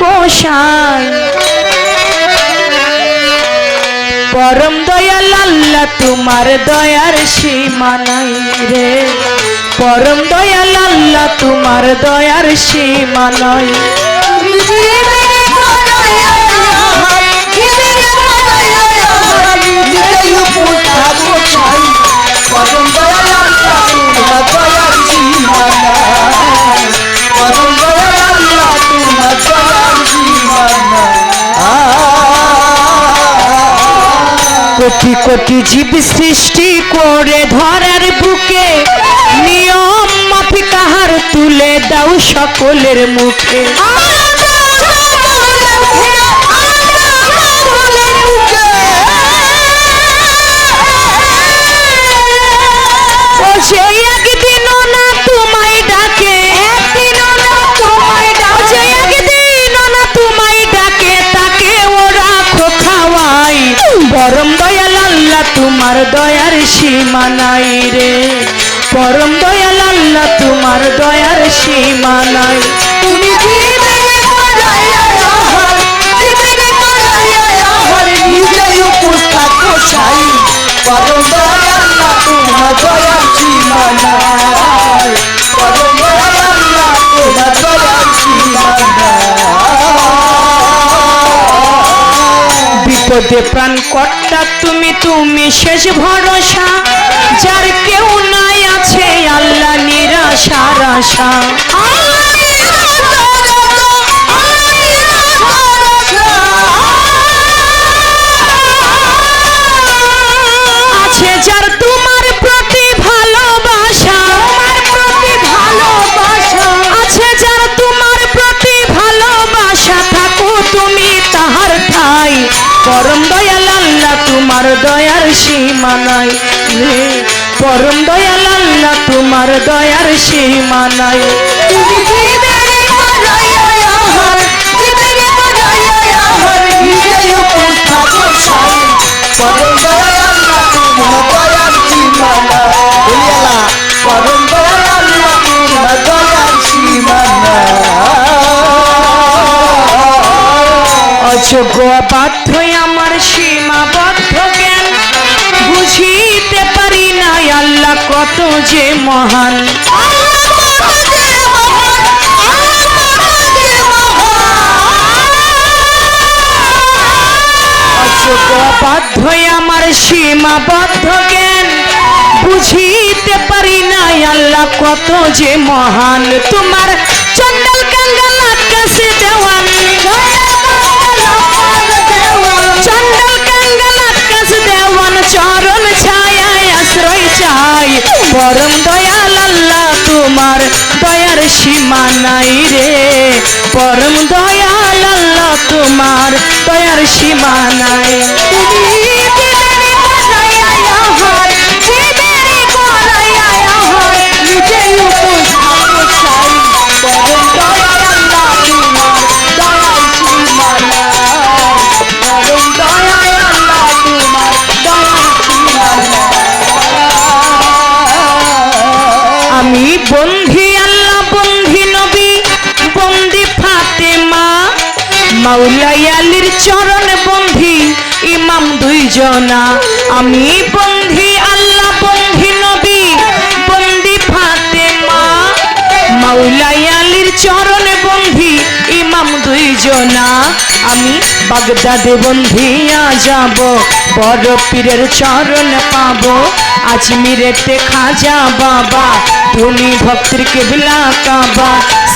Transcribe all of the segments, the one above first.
কোষায়। পরম দয়াল আল্লাহ, তোমার দয়ার সীমা নাই রে। পরম দয়াল আল্লাহ, তোমার দয়ার সীমা নাই। কোটি কোটি জীব সৃষ্টি করে ধরার বুকে নিয়ম মাফিক তাহার তুলে দাও সকলের মুখে। তোমার দয়ার সীমা নাই রে। পরম দয়াল আল্লাহ তোমার দয়ার সীমা নাই। বিপদে প্রাণ কর্তা তুমি তুমি শেষ ভরসা। যার কেউ নাই আছে, আল্লাহ নিরাশার আশা। আছে দয়ার সীমা নাই পরম দয়াল আল্লাহ তোমার দয়ার সীমা নাই। অযোগ্য বাধ্য যে মহান। বাধ্য আমার সীমাবদ্ধ জ্ঞান। বুঝিতে পারি না আল্লাহ কত যে মহান। তোমার পরম দয়াল আল্লাহ, তোমার দয়ার সীমা নাই রে। পরম দয়াল আল্লাহ, তোমার দয়ার সীমা নাই। মাওলাই চরণ বন্ধি, ইমাম দুইজনা। আমি বন্ধি, আল্লাহ বন্ধি, নবী বন্দি ফাতেমা। মাওলাই আলীর চরণ বন্ধি, ইমাম দুইজনা। আমি বাগদাদে বন্ধিয়া যাব, বড় পীরের চরণ পাবো। আজমিরেতে খাজা বাবা, ধনী ভক্তির কেবলা কাবা।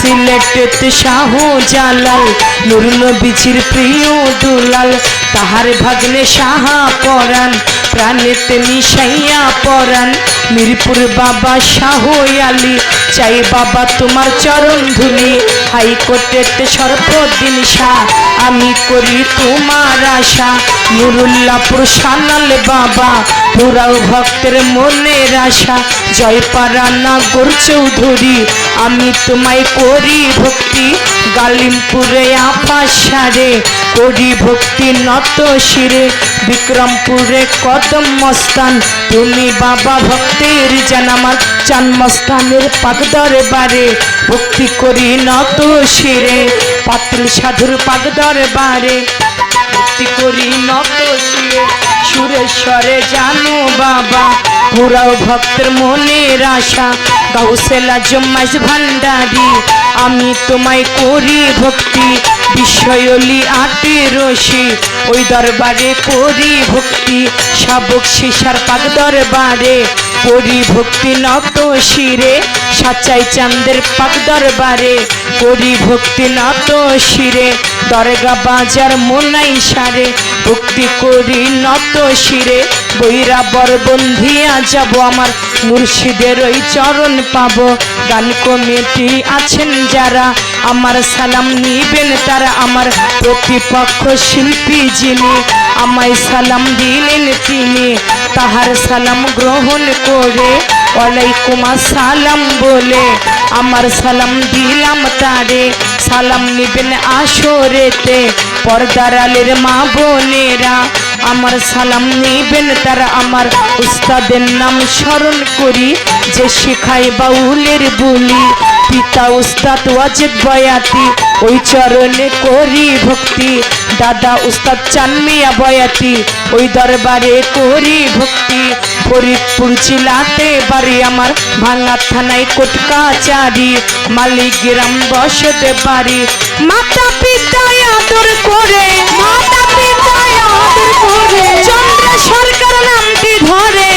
সিলেটেতে শাহ জালাল নুরুল বিচির প্রিয় দুলাল। তাহার ভাগ্নে সাহা পরাণ, প্রাণেতে মিশাইয়া পরাণ। মিরপুর বাবা শাহ আলী, চাই বাবা তোমার চরণ ধুলি। হাইকোর্টেতে সর্বদিন শাহ আমি করি তোমার আশা। নুরুল্লাপুর সানাল বাবা পুরাও ভক্তের মনের আশা। জয় পারানা গোর চৌধুরী, আমি তোমায় করি ভক্তি। গালিমপুরে আপাসারে করি ভক্তি নত বিক্রমপুরে কদম মস্তান তুমি বাবা ভক্তের জানামার চান মস্তানের পাক দরবারে ভক্তি করি নত শিরে পাতুল সাধুর পাগ দরবারে ভক্তি করি নত শিরে, সুরেশ্বরে জানো বাবা। পুরাও ভক্তের মনের আশা, গাউসেলা জম্মাইস ভান্ডারি। আমি তোমায় করি ভক্তি বিষয়লি আটে রসি ওই দরবারে করি ভক্তি, শাবক শিশার পাক দরবারে। করি ভক্তি নত শিরে সাচাই চান্দের পাক দরবারে, করি ভক্তি নত শিরে, দরগা বাজার মোনাই সারে, ভক্তি করি নত শিরে, বৈরা বরবন্ধিয়া যাব আমার মুর্শিদের ওই চরণ পাবো। গান কমিটি আছেন যারা, আমার সালাম নিবেন তারা আমার প্রতিপক্ষ শিল্পী যিনি। আমায় সালাম দিলেন তিনি, তাহার সালাম গ্রহণ করে ওয়ালাইকুম সালাম বলে, আমার সালাম দিলাম তারে। সালাম নিবেন আসরেতে, পর্দার আলের মা বোনেরা। আমার সালাম নিবেন তারা আমার উস্তাদের নাম স্মরণ করি, যে শিখায় বাউলের বলি। পিতা উস্তাদ ওয়াজেদ বয়াতি, ওই চরণে করি ভক্তি। দাদা উস্তাদ চানমিয়া বয়াতি, ওই দরবারে করি ভক্তি। ফরিদপুর জেলাতে বাড়ি আমার ভাঙা থানায় কোটকাচারি মালিক গ্রাম বসতে বাড়ি মাতা পিতা আদর করে, মাতা পিতা আদর করে। চন্দ্র সরকার নামটি ধরে।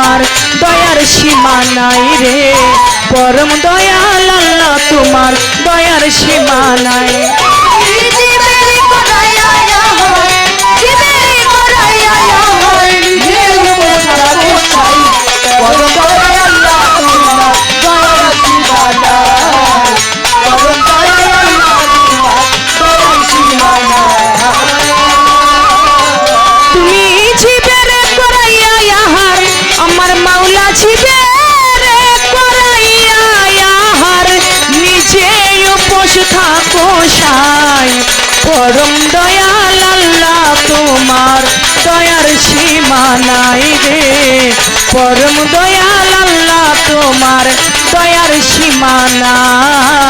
তোমার দয়ার সীমা নাই রে। পরম দয়াল আল্লাহ তোমার দয়ার সীমা নাই উপোস থাকো সাই। পরম দয়াল আল্লাহ, তোমার দয়ার সীমা নাই রে। পরম দয়াল আল্লাহ, তোমার দয়ার সীমা নাই।